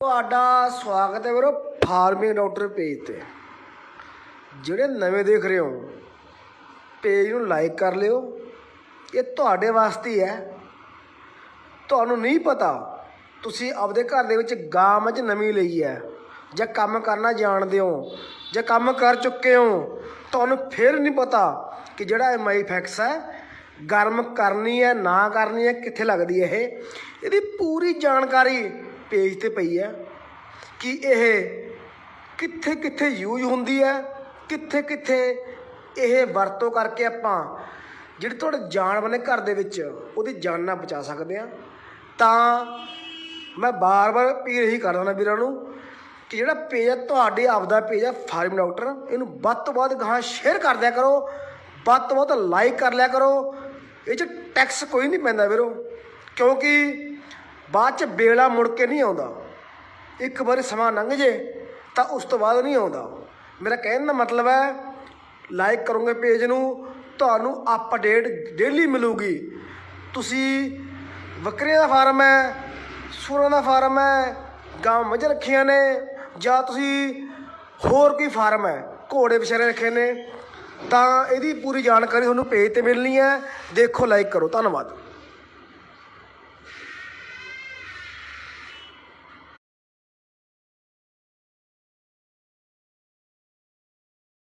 ਤੁਹਾਡਾ ਸਵਾਗਤ ਹੈ ਵੀਰੋ ਫਾਰਮਿੰਗ ਡਾਕਟਰ ਪੇਜ ਤੇ। ਜਿਹੜੇ ਨਵੇਂ ਦੇਖ ਰਹੇ ਹੋ, ਪੇਜ ਨੂੰ ਲਾਈਕ ਕਰ ਲਿਓ। ਇਹ ਤੁਹਾਡੇ ਵਾਸਤੇ ਹੈ ਤੁਹਾਨੂੰ ਨਹੀਂ ਪਤਾ, ਤੁਸੀਂ ਆਪਦੇ ਘਰ ਦੇ ਵਿੱਚ ਗਾਂ ਮੱਝ ਨਵੀਂ ਲਈ ਹੈ। ਜਾਂ ਕੰਮ ਕਰਨਾ ਜਾਣਦੇ ਹੋ, ਜਾਂ ਕੰਮ ਕਰ ਚੁੱਕੇ ਹੋ, ਤੁਹਾਨੂੰ ਫਿਰ ਨਹੀਂ ਪਤਾ ਕਿ ਜਿਹੜਾ ਐਮਆਈਫੈਕਸ ਹੈ, ਗਰਮ ਕਰਨੀ ਹੈ, ਨਾ ਕਰਨੀ ਹੈ, ਕਿੱਥੇ ਲੱਗਦੀ ਹੈ ਇਹ। ਇਹਦੀ ਪੂਰੀ ਜਾਣਕਾਰੀ ਪੇਜ ਤੇ ਪਈ ਹੈ ਕਿ ਇਹ ਕਿੱਥੇ ਕਿੱਥੇ ਯੂਜ਼ ਹੁੰਦੀ ਹੈ ਕਿੱਥੇ ਕਿੱਥੇ ਇਹ ਵਰਤੋਂ ਕਰਕੇ ਆਪਾਂ ਜਿਹੜੀ ਤੁਹਾਡੇ ਜਾਨ ਵਾਲੇ ਘਰ ਦੇ ਵਿੱਚ ਉਹਦੀ ਜਾਨ ਨਾ ਬਚਾ ਸਕਦੇ ਆ। ਤਾਂ ਮੈਂ ਬਾਰ-ਬਾਰ ਅਪੀਲ ਇਹੀ ਕਰਦਾ ਨਾ ਵੀਰਾਂ ਨੂੰ ਕਿ ਜਿਹੜਾ ਪੇਜ ਹੈ ਤੁਹਾਡੇ ਆਪਦਾ ਪੇਜ ਹੈ ਫਾਰਮ ਡਾਕਟਰ, ਇਹਨੂੰ ਵੱਧ ਤੋਂ ਵੱਧ ਗਾਹਾਂ ਸ਼ੇਅਰ ਕਰ ਦਿਆ ਕਰੋ, ਵੱਧ ਤੋਂ ਵੱਧ ਲਾਈਕ ਕਰ ਲਿਆ ਕਰੋ। ਇਹ 'ਚ ਟੈਕਸ ਕੋਈ ਨਹੀਂ ਪੈਂਦਾ ਵੀਰੋ, ਕਿਉਂਕਿ ਬਾਅਦ 'ਚ ਬੇਲਾ ਮੁੜ ਕੇ ਨਹੀਂ ਆਉਂਦਾ। ਇੱਕ ਵਾਰੀ ਸਮਾਂ ਲੰਘ ਜੇ, ਤਾਂ ਉਸ ਤੋਂ ਬਾਅਦ ਨਹੀਂ ਆਉਂਦਾ। ਮੇਰਾ ਕਹਿਣ ਦਾ ਮਤਲਬ ਹੈ ਲਾਈਕ ਕਰੋਗੇ ਪੇਜ ਨੂੰ, ਤੁਹਾਨੂੰ ਅਪਡੇਟ ਡੇਲੀ ਮਿਲੂਗੀ। ਤੁਸੀਂ ਬੱਕਰੀਆਂ ਦਾ ਫਾਰਮ ਹੈ, ਸੂਰਾਂ ਦਾ ਫਾਰਮ ਹੈ ਗਾਂ ਮੱਝ ਰੱਖੀਆਂ ਨੇ, ਜਾਂ ਤੁਸੀਂ ਹੋਰ ਕੋਈ ਫਾਰਮ ਹੈ, ਘੋੜੇ ਵਿਚਾਰੇ ਰੱਖੇ ਨੇ, ਤਾਂ ਇਹਦੀ ਪੂਰੀ ਜਾਣਕਾਰੀ ਤੁਹਾਨੂੰ ਪੇਜ ਤੇ ਮਿਲਣੀ ਹੈ। ਦੇਖੋ ਲਾਈਕ ਕਰੋ। ਧੰਨਵਾਦ।